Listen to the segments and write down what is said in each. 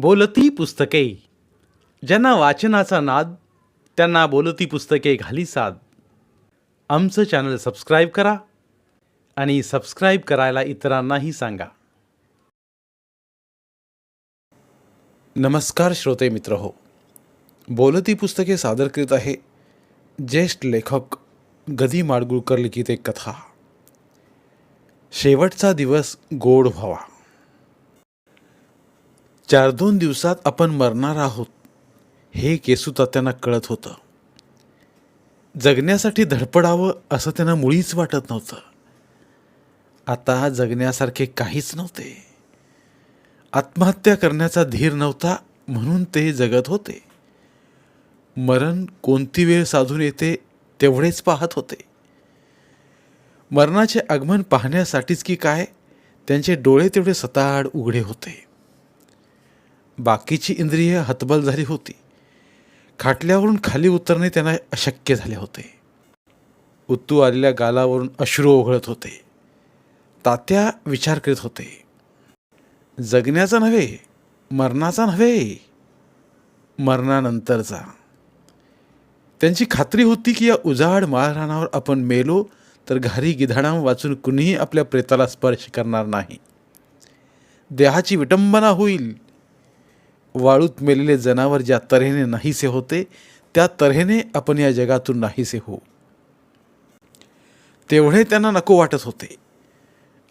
बोलती पुस्तके. ज्यांना वाचनाचा नाद त्यांना बोलती पुस्तके घाली साद. आमचं चॅनल सबस्क्राईब करा आणि सबस्क्राईब करायला इतरांनाही सांगा. नमस्कार श्रोते मित्र हो. बोलती पुस्तके सादर करीत आहे ज्येष्ठ लेखक गदी माडगुळकर लिखित एक कथा. शेवटचा दिवस गोड व्हावा. चार दोन दिवसात आपण मरणार आहोत हे केसू तात्यांना कळत होतं. जगण्यासाठी धडपडावं असं त्यांना मुळीच वाटत नव्हतं. आता जगण्यासारखे काहीच नव्हते. आत्महत्या करण्याचा धीर नव्हता म्हणून ते जगत होते. मरण कोणती वेळ साधून येते तेवढेच पाहत होते. मरणाचे आगमन पाहण्यासाठीच की काय त्यांचे डोळे तेवढे सताड उघडे होते. बाकीची इंद्रिय हतबल झाली होती. खाटल्यावरून खाली उतरणे त्यांना अशक्य झाले होते. उत्तू आलेल्या गालावरून अश्रू ओघळत होते. तात्या विचार करीत होते. जगण्याचा नव्हे मरणाचा नव्हे. मरणानंतरचा त्यांची खात्री होती की या उजाड माळरानावर आपण मेलो तर घारी गिधाडाम वाचून कुणीही आपल्या प्रेताला स्पर्श करणार नाही. देहाची विटंबना होईल. वाळूत मेलेले जनावर ज्या तऱ्हेने नाहीसे होते त्या तऱ्हेने आपण या जगातून नाहीसे होऊ. तेवढे त्यांना नको वाटत होते.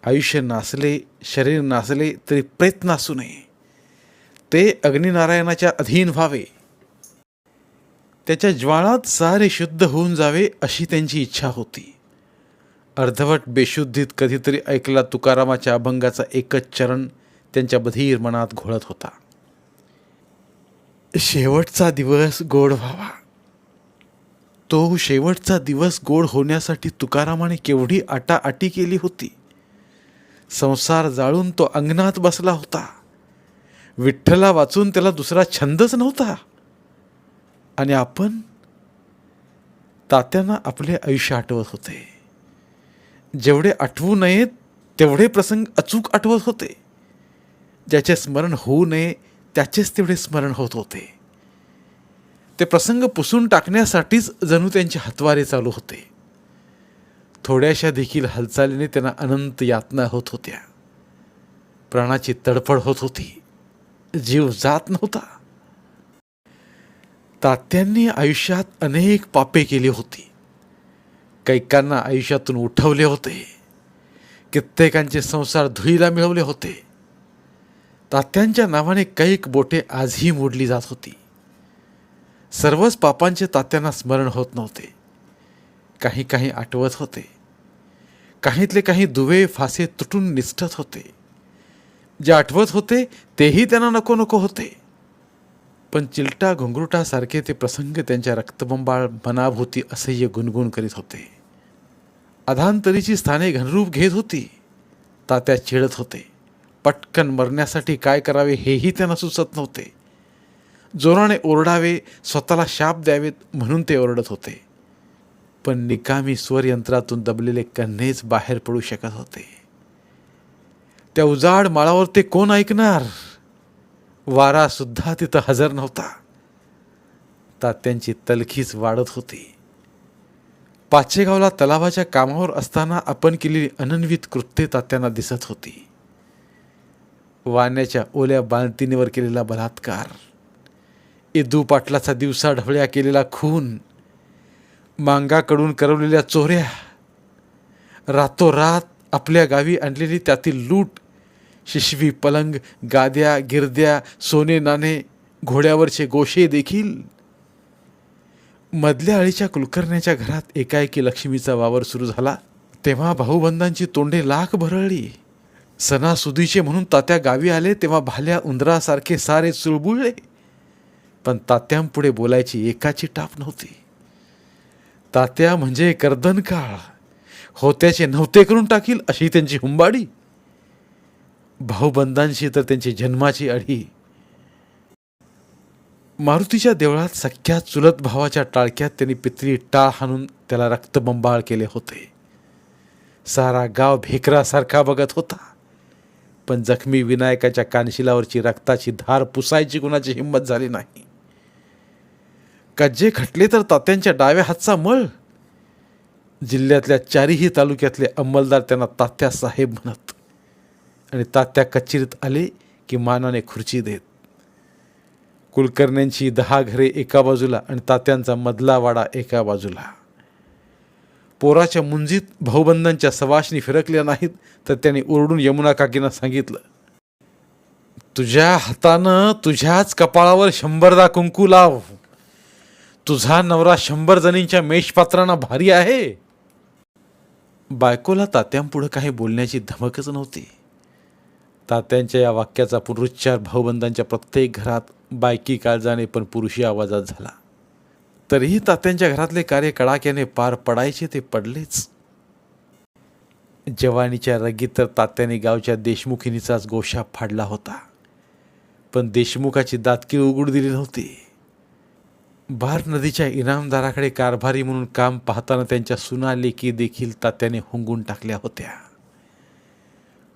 आयुष्य नासले शरीर नासले तरी प्रेत नासू नये. ते अग्निनारायणाच्या अधीन व्हावे. त्याच्या ज्वाळात सारे शुद्ध होऊन जावे अशी त्यांची इच्छा होती. अर्धवट बेशुद्धीत कधीतरी ऐकला तुकारामाच्या अभंगाचा एकच चरण त्यांच्या बधीर मनात घोळत होता. शेवटचा दिवस गोड व्हावा. तो शेवटचा दिवस गोड होण्यासाठी तुकारामाने केवढी आटाआटी केली होती. संसार जाळून तो अंगणात बसला होता. विठ्ठला वाचून त्याला दुसरा छंदच नव्हता. आणि आपण तात्यांना आपले आयुष्य आठवत होते. जेवढे आठवू नयेत तेवढे प्रसंग अचूक आठवत होते. ज्याचे स्मरण होऊ नये त्याचेच तेवढे स्मरण होत होते. ते प्रसंग पुसून टाकण्यासाठीच जणू त्यांचे हातवारे चालू होते. थोड्याशा देखील हालचालीने त्यांना अनंत यातना होत होत्या. प्राणाची तडफड होत होती. जीव जात नव्हता. तात्यांनी आयुष्यात अनेक पापे केली होती. कैकांना आयुष्यातून उठवले होते. कित्येकांचे संसार धुईला मिळवले होते. तात्यांच्या नावाने कैक बोटे आजही मोडली जात होती. सर्वच पापांचे तात्यांना स्मरण होत नव्हते. काही काही आठवत होते. काहीतले काही दुवे फासे तुटून निसटत होते. जे आठवत होते तेही त्यांना नको नको होते. पण चिलटा घुंगरुटासारखे ते प्रसंग त्यांच्या रक्तबंबाळ मनाभूती असह्य गुणगुण करीत होते. अधांतरीची स्थाने घनरूप घेत होती. तात्या चिडत होते. पटकन मरण्यासाठी काय करावे हेही त्यांना सुचत नव्हते. जोराने ओरडावे स्वतःला शाप द्यावेत म्हणून ते ओरडत होते. पण निकामी स्वरयंत्रातून दबलेले कन्हेच बाहेर पडू शकत होते. त्या उजाड माळावर ते कोण ऐकणार? वारा सुद्धा तिथं हजर नव्हता. तात्यांची तलखीच वाढत होती. पाचेगावला तलावाच्या कामावर असताना आपण केलेली अनन्वित कृत्ये तात्यांना दिसत होती. वाण्याच्या ओल्या बालतीनेवर केलेला बलात्कार. इदू पाटलाचा दिवसा ढवळ्या केलेला खून. मांगाकडून करवलेल्या चोऱ्या. रातोरात आपल्या गावी आणलेली त्यातील लूट. शिशवी पलंग गाद्या गिरद्या सोने नाणे घोड्यावरचे गोशे देखील. मधल्या आळीच्या कुलकर्ण्याच्या घरात एकाएकी लक्ष्मीचा वावर सुरू झाला. तेव्हा भाऊबंधांची तोंडे लाख भरळली. सणासुदीचे म्हणून तात्या गावी आले तेव्हा भाल्या उंदरासारखे सारे चुळबुळले पण तात्यांपुढे बोलायची एकाची टाप नव्हती. तात्या म्हणजे कर्दन काळ. होत्याचे नव्हते करून टाकील अशी त्यांची हुंबाडी. भाऊबंधांशी तर त्यांची जन्माची अढी. मारुतीच्या देवळात सख्या चुलत भावाच्या टाळक्यात त्यांनी पितरी टाळ हाणून त्याला रक्तबंबाळ केले होते. सारा गाव भेकरासारखा बघत होता. पण जखमी विनायकाच्या कानशिलावरची रक्ताची धार पुसायची कुणाची हिंमत झाली नाही. कज्जे खटले तर तात्यांच्या डाव्या हातचा मळ? जिल्ह्यातल्या चारीही तालुक्यातले अंमलदार त्यांना तात्या साहेब म्हणत. आणि तात्या कचेरीत आले की मानाने खुर्ची देत. कुलकर्ण्यांची दहा घरे एका बाजूला आणि तात्यांचा मधला वाडा एका बाजूला. पोराच्या मुंजीत भाऊबंधांच्या सवाशनी फिरकल्या नाहीत तर त्यांनी ओरडून यमुना काकींना सांगितलं तुझ्या हातानं तुझ्याच कपाळावर शंभरदा कुंकू लाव. तुझा नवरा शंभर जणींच्या मेषपात्रांना भारी आहे. बायकोला तात्यांपुढं काही बोलण्याची धमकच नव्हती. तात्यांच्या या वाक्याचा पुनरुच्चार भाऊबंधांच्या प्रत्येक घरात बायकी काळजाने पण पुरुषी आवाजात झाला. तरीही तात्यांच्या घरातले कार्य कडाक्याने पार पडायचे ते पडलेच. जवानीच्या रगीत तर तात्याने गावच्या देशमुखिनीचाच गोशा फाडला होता. पण देशमुखाची दातकी उघड दिली नव्हती. बार नदीच्या इनामदाराकडे कारभारी म्हणून काम पाहताना त्यांच्या सुना लेखी देखील तात्याने हुंगून टाकल्या होत्या.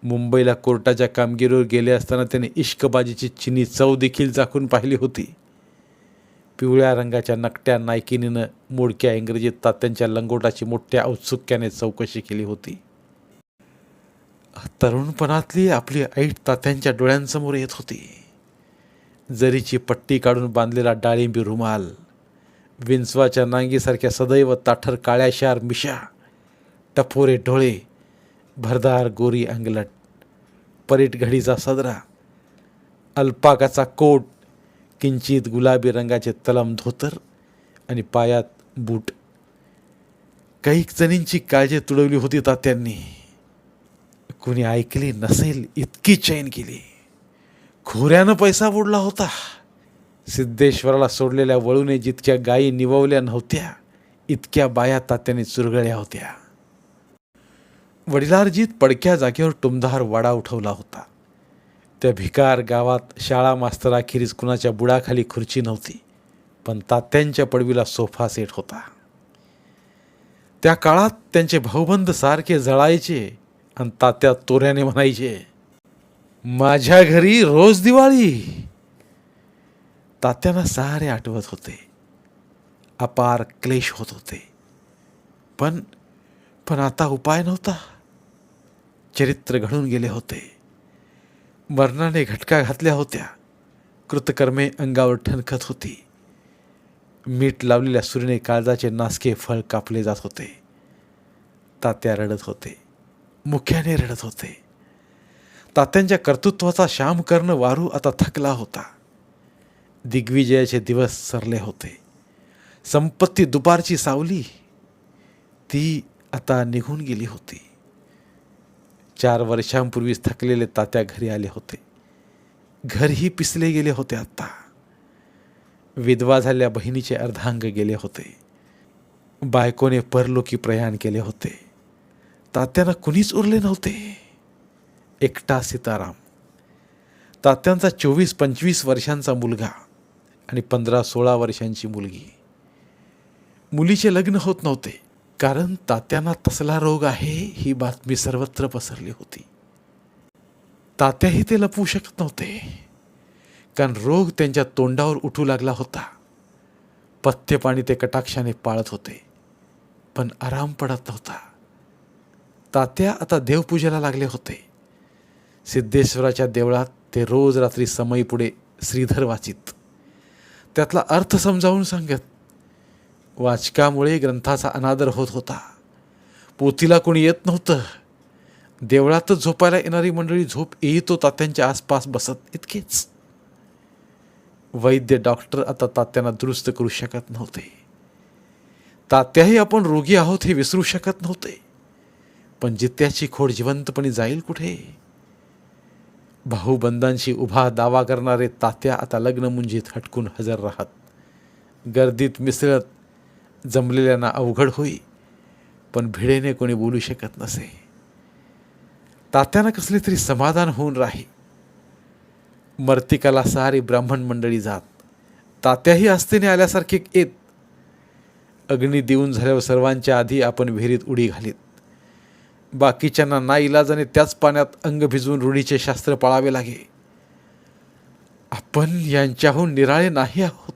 मुंबईला कोर्टाच्या कामगिरीवर गेले असताना त्याने इश्कबाजीची चिनी चव देखील चाखून पाहिली होती. पिवळ्या रंगाच्या नकट्या नायकिनीनं मोडक्या इंग्रजीत तात्यांच्या लंगोटाची मोठ्या औत्सुक्याने चौकशी केली होती. तरुणपणातली आपली ऐट तात्यांच्या डोळ्यांसमोर येत होती. जरीची पट्टी काढून बांधलेला डाळिंबी रुमाल विंचवाच्या नांगीसारख्या सदैव ताठर काळ्याशार मिशा टपोरे डोळे भरदार गोरी अंगलट परीट घडीचा सदरा अल्पाकाचा कोट किंचित गुलाबी रंगाचे तलम धोतर आणि पायात बूट. काही जणींची काळजी तुडवली होती तात्यांनी. कुणी ऐकली नसेल इतकी चैन केली. खोऱ्यानं पैसा बुडला होता. सिद्धेश्वराला सोडलेल्या वळूने जितक्या गायी निववल्या नव्हत्या इतक्या बाया तात्याने चुरगळ्या होत्या. वडिलारजीत पडक्या जागेवर टुमधार वाडा उठवला होता. त्या भिकार गावात शाळा मास्तराखेरीज कुणाच्या बुडाखाली खुर्ची नव्हती पण तात्यांच्या पडवीला सोफा सेट होता. त्या काळात त्यांचे भाऊबंद सारखे जळायचे आणि तात्या तोऱ्याने म्हणायचे माझ्या घरी रोज दिवाळी. तात्यांना सारे आठवत होते. अपार क्लेश होत होते. पण पण आता उपाय नव्हता. चरित्र घडून गेले होते. मरणाने घटका घातल्या होत्या. कृतकर्मे अंगावर ठणकत होती. मीठ लावलेल्या सुरीने काळजाचे नासके फळ कापले जात होते. तात्या रडत होते. मुख्याने रडत होते. तात्यांच्या कर्तृत्वाचा श्याम कर्ण वारू आता थकला होता. दिग्विजयाचे दिवस सरले होते. संपत्ती दुपारची सावली ती आता निघून गेली होती. चार वर्षांपूर्वीच थकलेले तात्या घरी आले होते. घरही पिसले गेले होते आत्ता. विधवा झालेल्या बहिणीचे अर्धांग गेले होते. बायकोने परलोकी प्रयाण केले होते. तात्यांना कुणीच उरले नव्हते. एकटा सीताराम. तात्यांचा चोवीस पंचवीस वर्षांचा मुलगा आणि पंधरा सोळा वर्षांची मुलगी. मुलीचे लग्न होत नव्हते. कारण तात्यांना तसला रोग आहे ही बातमी सर्वत्र पसरली होती. तात्याही ते लपवू शकत नव्हते. कारण रोग त्यांच्या तोंडावर उठू लागला होता. पथ्य पाणी ते कटाक्षाने पाळत होते. पण आराम पडत नव्हता. तात्या आता देवपूजेला लागले होते. सिद्धेश्वराच्या देवळात ते रोज रात्री समयीपुढे श्रीधर वाचित. त्यातला अर्थ समजावून सांगत वाचकामुळे ग्रंथाचा अनादर होत होता. पोथीला कोणी येत नव्हतं. देवळातच झोपायला येणारी मंडळी झोप येतो तात्यांच्या आसपास बसत इतकेच. वैद्य डॉक्टर आता तात्यांना दुरुस्त करू शकत नव्हते. तात्याही आपण रोगी आहोत हे विसरू शकत नव्हते. पण जित्याची खोड जिवंतपणे जाईल कुठे? भाऊबंदांशी उभा दावा करणारे तात्या आता लग्न मुंजीत हटकून हजर राहत. गर्दीत मिसळत जमलेल्यांना अवघड होई पण भिडेने कोणी बोलू शकत नसे. तात्यानं कसले तरी समाधान होऊन राही. मर्तिकाला सारी ब्राह्मण मंडळी जात. तात्याही आस्थेने आल्यासारखे येत. अग्नी देऊन झाल्यावर सर्वांच्या आधी आपण विहिरीत उडी घालीत. बाकीच्यांना ना इलाजाने त्याच पाण्यात अंग भिजवून रूढीचे शास्त्र पाळावे लागे. आपण यांच्याहून निराळे नाही आहोत.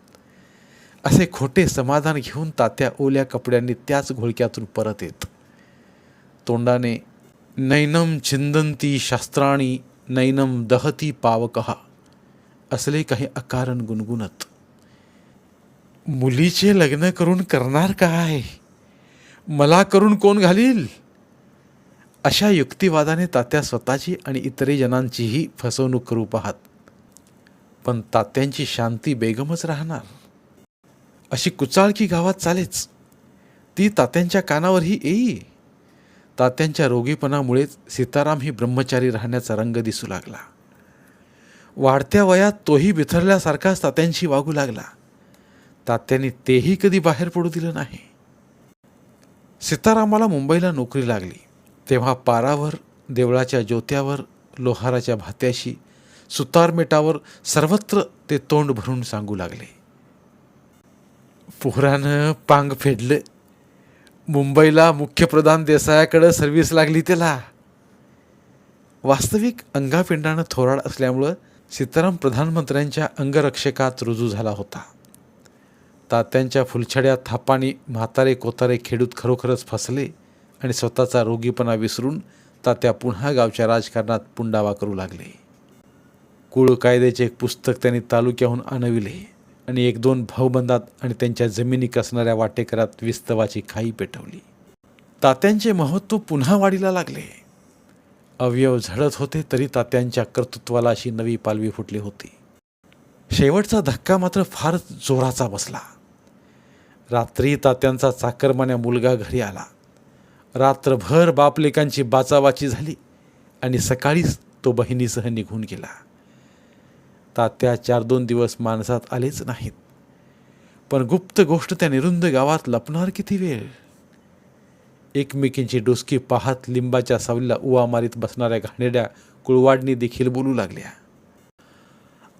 असे खोटे समाधान घेऊन तात्या ओल्या कपड्यांनी त्याच घोळक्यातून परत येत. तोंडाने नैनम छिंदंती शास्त्राणी नैनम दहती पावकहा असले काही अकारण गुणगुणत. मुलीचे लग्न करून करणार काय? मला करून कोण घालील? अशा युक्तिवादाने तात्या स्वतःची आणि इतर जणांचीही फसवणूक करू पाहत. पण तात्यांची शांती बेगमच राहणार. अशी कुचाळकी गावात चालेच. ती तात्यांच्या कानावरही येई. तात्यांच्या रोगीपणामुळेच सीताराम ही ब्रह्मचारी राहण्याचा रंग दिसू लागला. वाढत्या वयात तोही बिथरल्यासारखाच तात्यांशी वागू लागला. तात्यांनी तेही कधी बाहेर पडू दिलं नाही. सीतारामाला मुंबईला नोकरी लागली. तेव्हा पारावर देवळाच्या ज्योत्यावर लोहाराच्या भात्याशी सुतारमेटावर सर्वत्र ते तोंड भरून सांगू लागले. पोहरानं पांग फेडलं. मुंबईला मुख्यप्रधान देसायाकडं सर्व्हिस लागली त्याला. वास्तविक अंगापिंडानं थोराड असल्यामुळं सीताराम प्रधानमंत्र्यांच्या अंगरक्षकात रुजू झाला होता. तात्यांच्या फुलछड्या थापानी म्हातारे कोतारे खेडूत खरोखरच फसले आणि स्वतःचा रोगीपणा विसरून तात्या पुन्हा गावच्या राजकारणात पुंडावा करू लागले. कुळ कायद्याचे एक पुस्तक त्यांनी तालुक्याहून आणविले आणि एक दोन भाऊबंदात आणि त्यांच्या जमिनी कसणाऱ्या वाटेकरात विस्तवाची खाई पेटवली. तात्यांचे महत्त्व पुन्हा वाढीला लागले. अवयव झडत होते तरी तात्यांच्या कर्तृत्वाला अशी नवी पालवी फुटली होती. शेवटचा धक्का मात्र फारच जोराचा बसला. रात्री तात्यांचा चाकरमान्या मुलगा घरी आला. रात्रभर बापलेकांची बाचाबाची झाली आणि सकाळीच तो बहिणीसह निघून गेला. तात्या चार दोन दिवस माणसात आलेच नाहीत. पण गुप्त गोष्ट त्या निरुंद गावात लपणार किती वेळ? एकमेकींची डोसकी पाहत लिंबाच्या सावलीला उवा मारीत बसणाऱ्या घाणेड्या कुळवाडणी देखील बोलू लागल्या.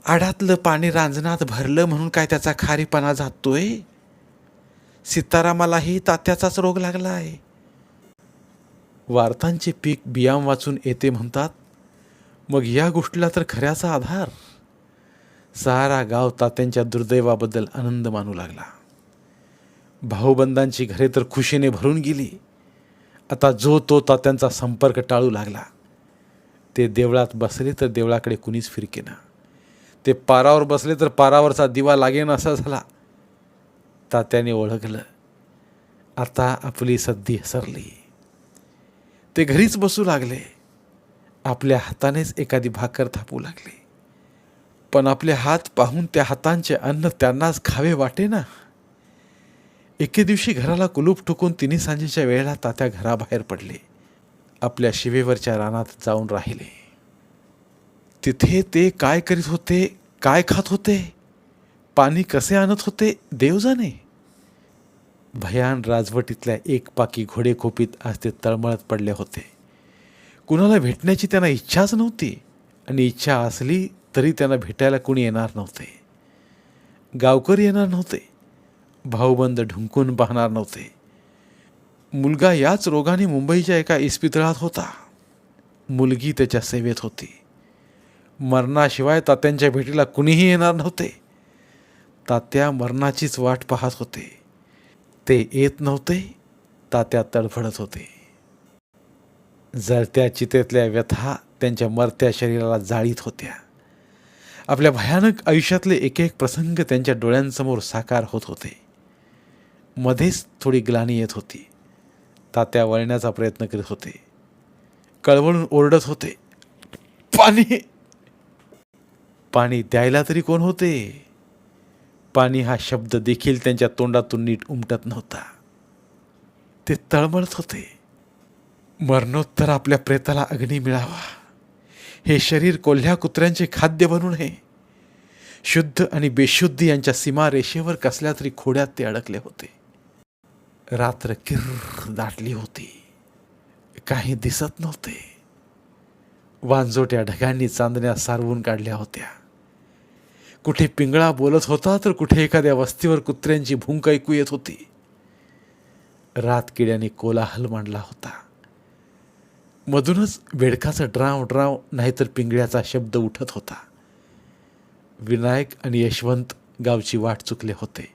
आडातलं पाणी रांजणात भरलं म्हणून काय त्याचा खारीपणा जातोय? सीतारामालाही तात्याचाच रोग लागला आहे वार्तांचे पीक बियाम वाचून येते म्हणतात मग या गोष्टीला तर खऱ्याचा आधार. सारा गाव तात्यांच्या दुर्दैवाबद्दल आनंद मानू लागला. भाऊबंदांची घरे तर खुशीने भरून गेली. आता जो तो तात्यांचा संपर्क टाळू लागला. ते देवळात बसले तर देवळाकडे कुणीच फिरकेना. ते पारावर बसले तर पारावरचा दिवा लागेन असा झाला. तात्याने ओळखलं. आता आपली सद्दी हसरली ते घरीच बसू लागले. आपल्या हातानेच एखादी भाकर थापू लागले. पण आपले हात पाहून त्या हातांचे अन्न त्यांनाच खावे वाटे ना? एके दिवशी घराला कुलूप ठोकून तिन्ही सांजेच्या वेळेला तात्या घराबाहेर पडले. आपल्या शिवेवरच्या रानात जाऊन राहिले. तिथे ते काय करीत होते? काय खात होते? पाणी कसे आणत होते? देव जाणे भयान राजवटीतल्या एक पाकी घोडेखोपीत आज ते तळमळत पडले होते. कुणाला भेटण्याची त्यांना इच्छाच नव्हती. आणि इच्छा असली तरी त्यांना भेटायला कुणी येणार नव्हते. गावकरी येणार नव्हते. भाऊबंद ढुंकून पाहणार नव्हते. मुलगा याच रोगाने मुंबईच्या एका इस्पितळात होता. मुलगी त्याच्या सेवेत होती. मरणाशिवाय तात्यांच्या भेटीला कुणीही येणार नव्हते. तात्या मरणाचीच वाट पाहत होते. ते येत नव्हते. तात्या तडफडत होते. जळत्या चितेतल्या व्यथा त्यांच्या मरत्या शरीराला जाळीत होत्या. आपल्या भयानक आयुष्यातले एक एक प्रसंग त्यांच्या डोळ्यांसमोर साकार होत होते. मध्येच थोडी ग्लानी येत होती. तात्या वळण्याचा प्रयत्न करीत होते. कळवळून ओरडत होते. पाणी! पाणी द्यायला तरी कोण होते? पाणी हा शब्द देखील त्यांच्या तोंडातून नीट उमटत नव्हता. ते तळमळत होते. मरणोत्तर आपल्या प्रेताला अग्नी मिळावा. हे शरीर कोल्ह्या कुत्र्यांचे खाद्य बनू नये शुद्ध आणि बेशुद्धी यांच्या सीमारेषेवर कसल्या तरी खोड्यात ते अडकले होते. रात्र किर्र दाटली होती. काही दिसत नव्हते. वांजोट्या ढगांनी चांदण्या सारवून काढल्या होत्या. कुठे पिंगळा बोलत होता तर कुठे एखाद्या वस्तीवर कुत्र्यांची भुंक ऐकू येत होती. रात किड्याने कोलाहल मांडला होता. मधूनच बेडकाचा ड्राव ड्राव नाहीतर पिंगळ्याचा शब्द उठत होता. विनायक आणि यशवंत गावची वाट चुकले होते.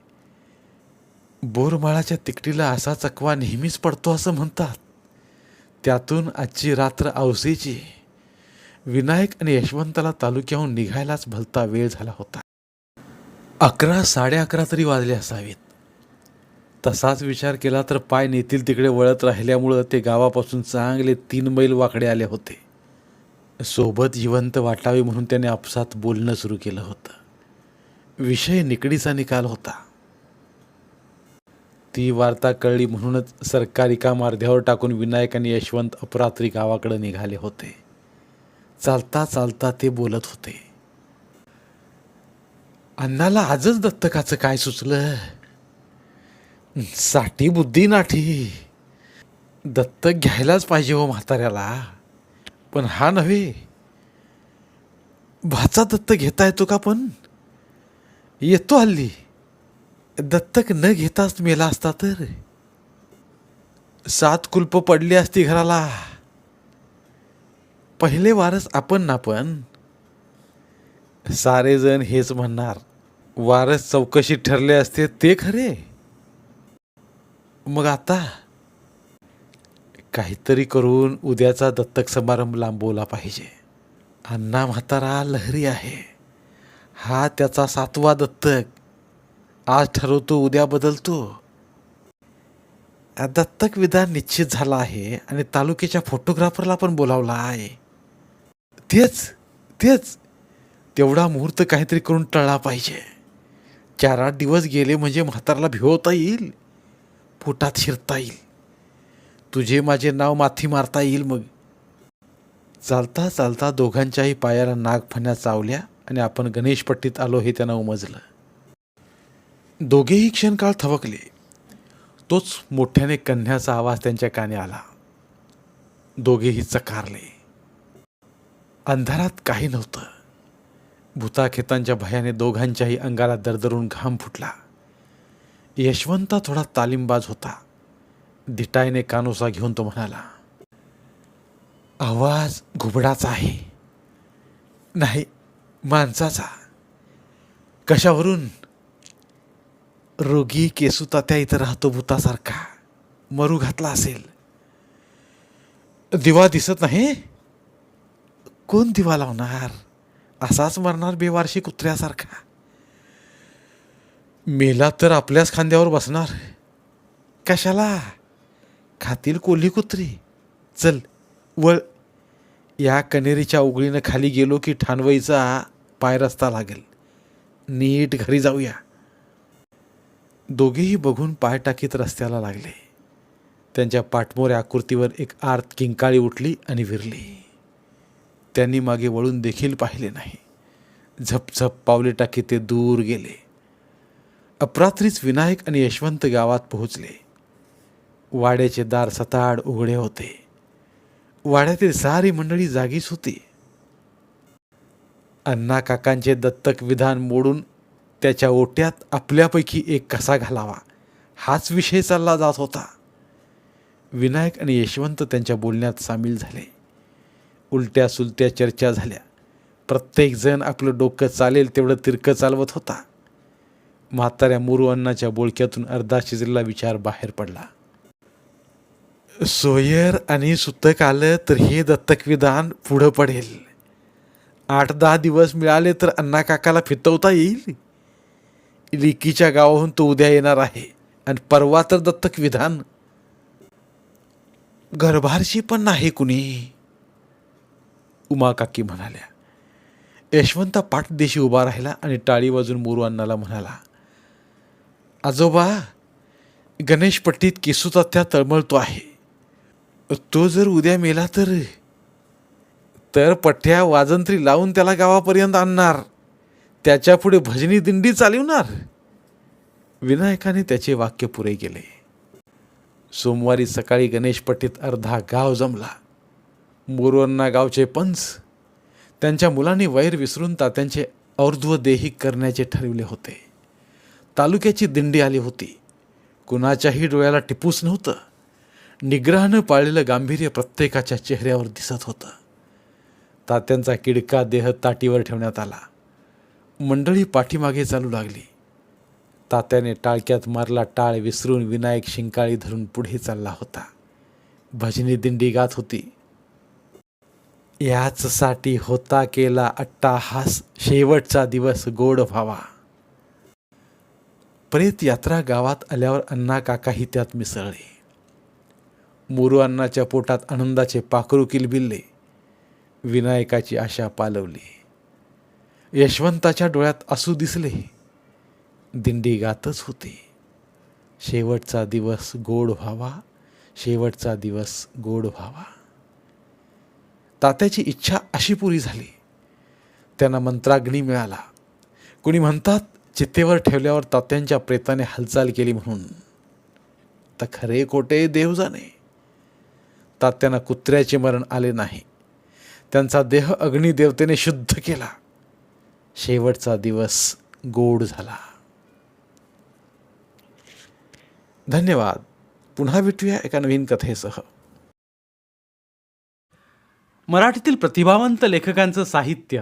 बोरमाळाच्या तिकटीला असा चकवा नेहमीच पडतो असं म्हणतात. त्यातून आजची रात्र औसेची. विनायक आणि यशवंताला तालुक्याहून निघायलाच भलता वेळ झाला होता. अकरा साडे अकरा तरी वाजले असावेत. तसाच विचार केला तर पाय नेतील तिकडे वळत राहिल्यामुळं ते गावापासून चांगले तीन मैल वाकडे आले होते. सोबत जिवंत वाटावे म्हणून त्याने आपसात बोलणं सुरू केलं होतं. विषय निकडीचा निकाल होता. ती वार्ता कळली म्हणूनच सरकारी काम अर्ध्यावर टाकून विनायक आणि यशवंत अपरात्री गावाकडे निघाले होते. चालता चालता ते बोलत होते. अण्णाला आजच दत्तकाचं काय सुचलं? साठी बुद्धी नाठी. दत्तक घ्यायलाच पाहिजे हो म्हाताऱ्याला. पण हा नव्हे. भाचा दत्तक घेता येतो का पण? येतो हल्ली. दत्तक न घेताच मेला असता तर. सात कुलप पडली असती घराला. पहिले वारस आपण ना पण. सारे जण हेच म्हणणार वारस चौकशी ठरले असते ते खरे. मग आता काहीतरी करून उद्याचा दत्तक समारंभ लांबवला पाहिजे. अण्णा म्हातारा लहरी आहे. हा त्याचा सातवा दत्तक. आज ठरवतो उद्या बदलतो. दत्तक विधान निश्चित झाला आहे आणि तालुक्याच्या फोटोग्राफरला पण बोलावला आहे. तेच तेच. तेवढा मुहूर्त काहीतरी करून टळला पाहिजे. चार आठ दिवस गेले म्हणजे म्हाताराला भिवता येईल. पोटात शिरता येईल. तुझे माझे नाव माथी मारता येईल मग. चालता चालता दोघांच्याही पायाला नागफण्या चावल्या आणि आपण गणेशपट्टीत आलो हे त्यांना उमजलं. दोघेही क्षणकाळ थबकले तोच मोठ्याने कन्ह्याचा आवाज त्यांच्या कानी आला. दोघेही चकारले. अंधारात काही नव्हतं. भूताखेतांच्या भयाने दोघांच्याही अंगाला दरदरून घाम फुटला. यशवंता थोडा तालीमबाज होता. धिटाईने कानोसा घेऊन तो म्हणाला आवाज घुबडाचा आहे. नाही माणसाचा. कशावरून? रोगी केसुता त्या इथं राहतो भूतासारखा. मरू घातला असेल. दिवा दिसत नाही? कोण दिवा लावणार? असाच मरणार बेवारशी कुत्र्यासारखा. मेला तर आपल्याच खांद्यावर बसणार. कशाला? खातील कोल्ही कुत्री. चल वळ. या कनेरीच्या उघडीनं खाली गेलो की ठाणवाईचा पाय रस्ता लागेल. नीट घरी जाऊया. दोघेही बघून पाय टाकीत रस्त्याला लागले. त्यांच्या पाठमोऱ्या आकृतीवर एक आर्त किंकाळी उठली आणि विरली. त्यांनी मागे वळून देखील पाहिले नाही. झपझप पावले टाकी ते दूर गेले. अपरात्रीच विनायक आणि यशवंत गावात पोहोचले. वाड्याचे दार सताड उघडे होते. वाड्यातील सारी मंडळी जागीच होती. अण्णा काकांचे दत्तक विधान मोडून त्याच्या ओट्यात आपल्यापैकी एक कसा घालावा हाच विषय चालला जात होता. विनायक आणि यशवंत त्यांच्या बोलण्यात सामील झाले. उलट्या सुलट्या चर्चा झाल्या. प्रत्येकजण आपलं डोकं चालेल तेवढं तिरकं चालवत होता. म्हाताऱ्या मुरू अन्नाच्या बोळक्यातून अर्धा शिजलेला विचार बाहेर पडला. सोयर आणि सुतक आलं तर हे दत्तक विधान पुढं पडेल. आठ दहा दिवस मिळाले तर अण्णा काकाला फितवता येईल? लिकीच्या गावाहून तो उद्या येणार आहे आणि परवा तर दत्तक विधान घरभारशी पण नाही कुणी. उमा काकी म्हणाल्या. यशवंत पाठदेशी उभा राहिला आणि टाळी वाजून मोरू अण्णाला म्हणाला आजोबा गणेशपट्टीत केसूतात्या तळमळतो आहे. तो जर उद्या मेला तर? तर पठ्या वाजंत्री लावून त्याला गावापर्यंत आणणार. त्याच्या पुढे भजनी दिंडी चालवणार. विनायकाने त्याचे वाक्य पुरे केले. सोमवारी सकाळी गणेशपट्टीत अर्धा गाव जमला. मोरवन्ना गावचे पंच त्यांच्या मुलांनी वैर विसरून तात्यांचे और्ध्व देहिक करण्याचे ठरविले होते. तालुक्याची दिंडी आली होती. कुणाच्याही डोळ्याला टिपूस नव्हतं. निग्रहानं पाळलेलं गांभीर्य प्रत्येकाच्या चेहऱ्यावर दिसत होतं. तात्यांचा किडका देह ताटीवर ठेवण्यात आला. मंडळी पाठीमागे चालू लागली. तात्याने टाळक्यात मारला टाळ विसरून विनायक शिंकाळी धरून पुढे चालला होता. भजनी दिंडी गात होती. याचसाठी होता केला अट्टाहास. शेवटचा दिवस गोड व्हावा. प्रेत यात्रा गावात आल्यावर अण्णा काकाही त्यात मिसळले. मोरू अण्णाच्या पोटात आनंदाचे पाखरू किलबिल्ले. विनायकाची आशा पालवली. यशवंताच्या डोळ्यात असू दिसले. दिंडी गातच होते. शेवटचा दिवस गोड व्हावा. शेवटचा दिवस गोड व्हावा. तात्याची इच्छा अशी पुरी झाली. त्यांना मंत्राग्नी मिळाला. कुणी म्हणतात चित्तेवर ठेवल्यावर तात्यांच्या प्रेताने हालचाल केली म्हणून. तर खरे कोटे देव जाणे तात्यांना कुत्र्याचे मरण आले नाही. त्यांचा देह अग्निदेवतेने शुद्ध केला. शेवटचा दिवस गोड झाला. धन्यवाद. पुन्हा भेटूया एका नवीन कथेसह. मराठीतील प्रतिभावंत लेखकांचं साहित्य.